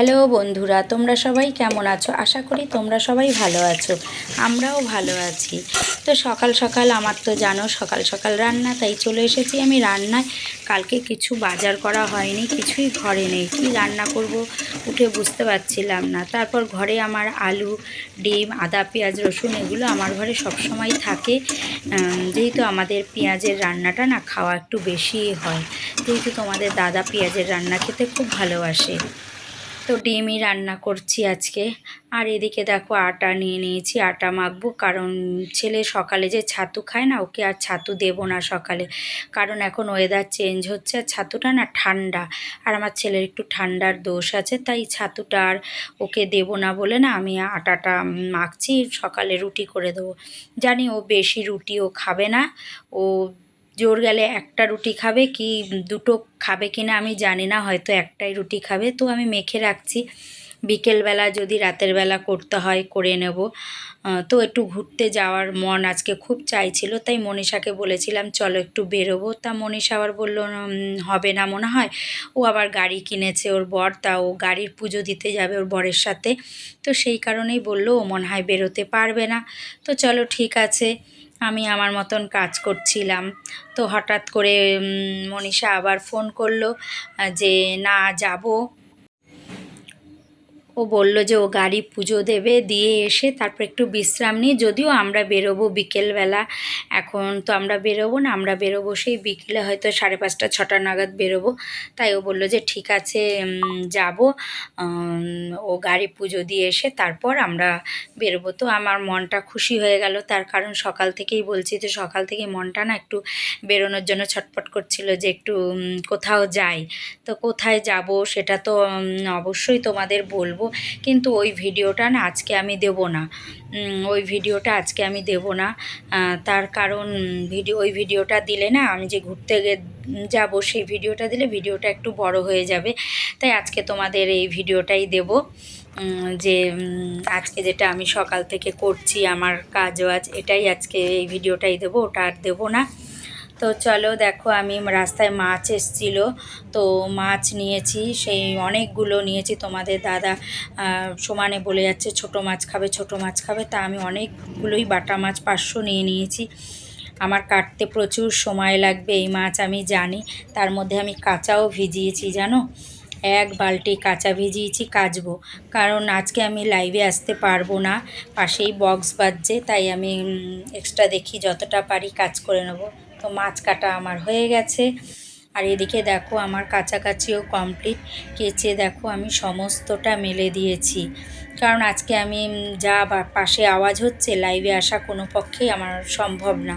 Hello বন্ধুরা, তোমরা সবাই কেমন আছো? আশা করি তোমরা সবাই ভালো আছো। আমরাও ভালো আছি। তো সকাল সকাল আমার তো জানো, সকাল সকাল রান্না, তাই চলে এসেছি আমি রান্নায়। কালকে কিছু বাজার করা হয়নি, কিছুই ঘরে নেই। কি রান্না করব উঠে বুঝতে পারছিলাম না। তারপর ঘরে আমার আলু, ডিম, আদা, পেঁয়াজ, রসুন, এগুলো আমার ঘরে সবসময় থাকে। যেহেতু আমাদের পেঁয়াজের রান্নাটা না খাওয়া একটু বেশিই হয়, যেহেতু তোমাদের দাদা পেঁয়াজের রান্না খেতে খুব ভালোবাসে। তো ডিমই রান্না করছি আজকে। আর এদিকে দেখো আটা নিয়ে নিয়েছি, আটা মাখবো। কারণ ছেলে সকালে যে ছাতু খায় না, ওকে আর ছাতু দেবো না সকালে। কারণ এখন ওয়েদার চেঞ্জ হচ্ছে আর ছাতুটা না ঠান্ডা। আর আমার ছেলের একটু ঠান্ডার দোষ আছে, তাই ছাতুটা আর ওকে দেবো না বলে না আমি আটাটা মাখছি, সকালে রুটি করে দেবো। জানি ও বেশি রুটিও খাবে না, ও জোর গেলে একটা রুটি খাবে কি দুটো খাবে কি না আমি জানি না, হয়তো একটাই রুটি খাবে। তো আমি মেখে রাখছি। বিকেলবেলা যদি রাতের বেলা করতে হয় করে নেব। তো একটু ঘুরতে যাওয়ার মন আজকে খুব চাইছিল, তাই মনীষাকে বলেছিলাম, চলো একটু বেরোবো। তা মনীষা আবার বলল হবে না মনে হয়। ও আবার গাড়ি কিনেছে ওর বর, তা ও গাড়ির পুজো দিতে যাবে ওর বরের সাথে। তো সেই কারণেই বলল, ও মনে হয় বেরোতে পারবে না। তো চলো ঠিক আছে। আমি আমার মতন কাজ করছিলাম। তো হঠাৎ করে মনীষা আবার ফোন করল যে, না, যাব। ও বলল যে ও গাড়ি পুজো দেবে, দিয়ে এসে তারপর একটু বিশ্রাম নিয়ে যদিও আমরা বেরোবো বিকেলবেলা, এখন তো আমরা বেরোবো না, আমরা বেরোবো সেই বিকেলে হয়তো সাড়ে পাঁচটা, ছটা নাগাদ বেরোবো। তাই ও বলল যে ঠিক আছে যাব ও গাড়ি পুজো দিয়ে এসে তারপর আমরা বেরোবো। তো আমার মনটা খুশি হয়ে গেল, তার কারণ সকাল থেকেই বলছি তো সকাল থেকে মনটা না একটু বেরোনোর জন্য ছটপট করছিল যে একটু কোথাও যাই। তো কোথায় যাব সেটা তো অবশ্যই তোমাদের বলব কিন্তু ওই ভিডিওটা না আজকে আমি দেব না। ওই ভিডিওটা আজকে আমি দেব না। তার কারণ ভিডিও, ওই ভিডিওটা দিলে না আমি যে ঘুরতে যাব সেই ভিডিওটা দিলে ভিডিওটা একটু বড় হয়ে যাবে। তাই আজকে তোমাদের এই ভিডিওটাই দেব। যে আজকে যেটা আমি সকাল থেকে করছি, আমার কাজ বাজ এটাই আজকে এই ভিডিওটাই দেবো, ওটা আর দেবো না। তো চলো দেখো, আমি রাস্তায় মাছ এসছিল। তো মাছ নিয়েছি, সেই অনেকগুলো নিয়েছি। তোমাদের দাদা সমানে বলে যাচ্ছে, ছোট মাছ খাবে, ছোট মাছ খাবে। তা আমি অনেকগুলোই বাটা মাছ, পাঁচশো নিয়ে নিয়েছি। আমার কাটতে প্রচুর সময় লাগবে এই মাছ, আমি জানি। তার মধ্যে আমি কাঁচাও ভিজিয়েছি, জানো? এক বালতি কাঁচা ভিজিয়েছি, কাচবো। কারণ আজকে আমি লাইভে আসতে পারব না, পাশেই বক্স বাজছে, তাই আমি এক্সট্রা দেখি, যতটা পারি কাজ করে নেব। তো মাছ কাটা আমার হয়ে গেছে। আর এদিকে দেখো আমার কাছাকাছিও কমপ্লিট কেচে দেখো আমি সমস্তটা মেলে দিয়েছি। কারণ আজকে আমি যা পাশে আওয়াজ হচ্ছে লাইভে আসা কোনো পক্ষেই আমার সম্ভব না।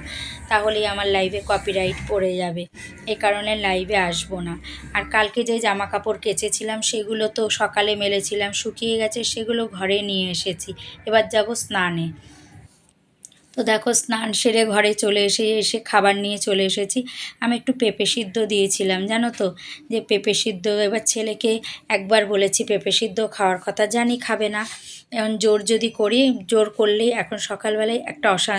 তাহলেই আমার লাইভে কপিরাইট পড়ে যাবে। এ কারণে লাইভে আসব না। আর কালকে যে জামা কাপড় কেচেছিলাম, সেগুলো তো সকালে মেলেছিলাম, শুকিয়ে গেছে, সেগুলো ঘরে নিয়ে এসেছি। এবার যাব স্নানে। তো দেখো স্নান সেরে ঘরে চলে এসে এসে খাবার নিয়ে চলে এসেছি। আমি একটু পেঁপে সিদ্ধ দিয়েছিলাম, জানো তো? যে পেঁপে সিদ্ধ, এবার ছেলেকে একবার বলেছি, পেঁপে সিদ্ধ খাওয়ার কথা জানি, খাবে না। এখন জোর যদি করি, জোর করলেই এখন সকালবেলায় একটা অশা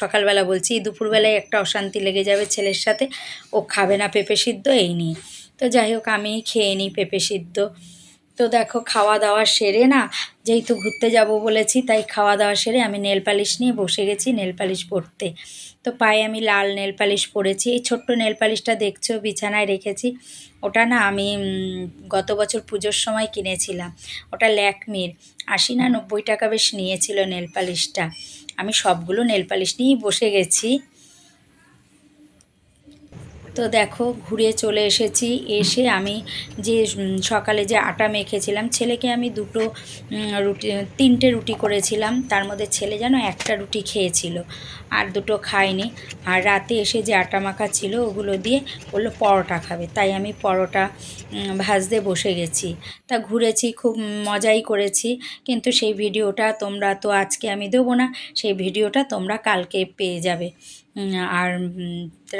সকালবেলা বলছি, দুপুরবেলায় একটা অশান্তি লেগে যাবে ছেলের সাথে। ও খাবে না পেঁপে সিদ্ধ, এই নিয়ে। তো যাই হোক আমি খেয়ে নিই পেঁপে সিদ্ধ। তো দেখো খাওয়া দাওয়া সেরে না, যেহেতু ঘুরতে যাব বলেছি, তাই খাওয়া দাওয়া সেরে আমি নেল পালিশ নিয়ে বসে গেছি নেল পালিশ পরতে। তো পায়ে আমি লাল নেল পালিশ পরেছি, এই ছোট্ট নেল পালিশটা দেখছ, বিছানায় রেখেছি। ওটা না আমি গত বছর পুজোর সময় কিনেছিলাম। ওটা ল্যাকমির, আশি না নব্বই টাকা বেশ নিয়েছিল নেল পালিশটা। আমি সবগুলো নেল পালিশ নিয়েই বসে গেছি। তো দেখো, ঘুরে চলে এসেছি। এসে আমি যে সকালে যে আটা মেখেছিলাম, ছেলেকে আমি দুটো রুটি, তিনটে রুটি করেছিলাম। তার মধ্যে ছেলে যেন একটা রুটি খেয়েছিল, আর দুটো খায়নি। আর রাতে এসে যে আটা মাখা ছিল, ওগুলো দিয়ে বলল, পরোটা খাবে। তাই আমি পরোটা ভাজতে বসে গেছি। তা ঘুরেছি, খুব মজাই করেছি। কিন্তু সেই ভিডিওটা তোমরা তো আজকে আমি দেবো না, সেই ভিডিওটা তোমরা কালকে পেয়ে যাবে। আর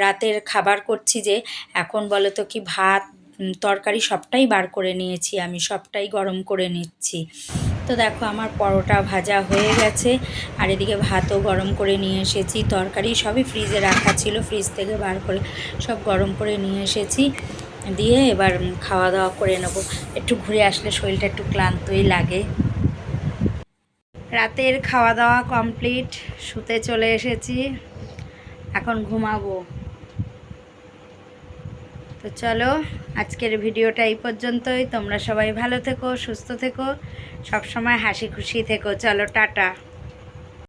রাতের খাবার করছি যে, এখন বলো তো কি ভাত তরকারি সবটাই বার করে নিয়েছি, আমি সবটাই গরম করে নিচ্ছি। তো দেখো আমার পরোটা ভাজা হয়ে গেছে, আর এদিকে ভাতও গরম করে নিয়ে এসেছি, তরকারি সবই ফ্রিজে রাখা ছিল, ফ্রিজ থেকে বার করে সব গরম করে নিয়ে এসেছি, দিয়ে এবার খাওয়া দাওয়া করে নেব। একটু ঘুরে আসলে শরীরটা একটু ক্লান্তই লাগে। রাতের খাওয়া দাওয়া কমপ্লিট, শুতে চলে এসেছি। এখন ঘুমাবো। তো চলো, আজকের ভিডিওটা এই পর্যন্তই। তোমরা সবাই ভালো থেকো, সুস্থ থেকো, সবসময় হাসি খুশি থেকো। চলো, টাটা।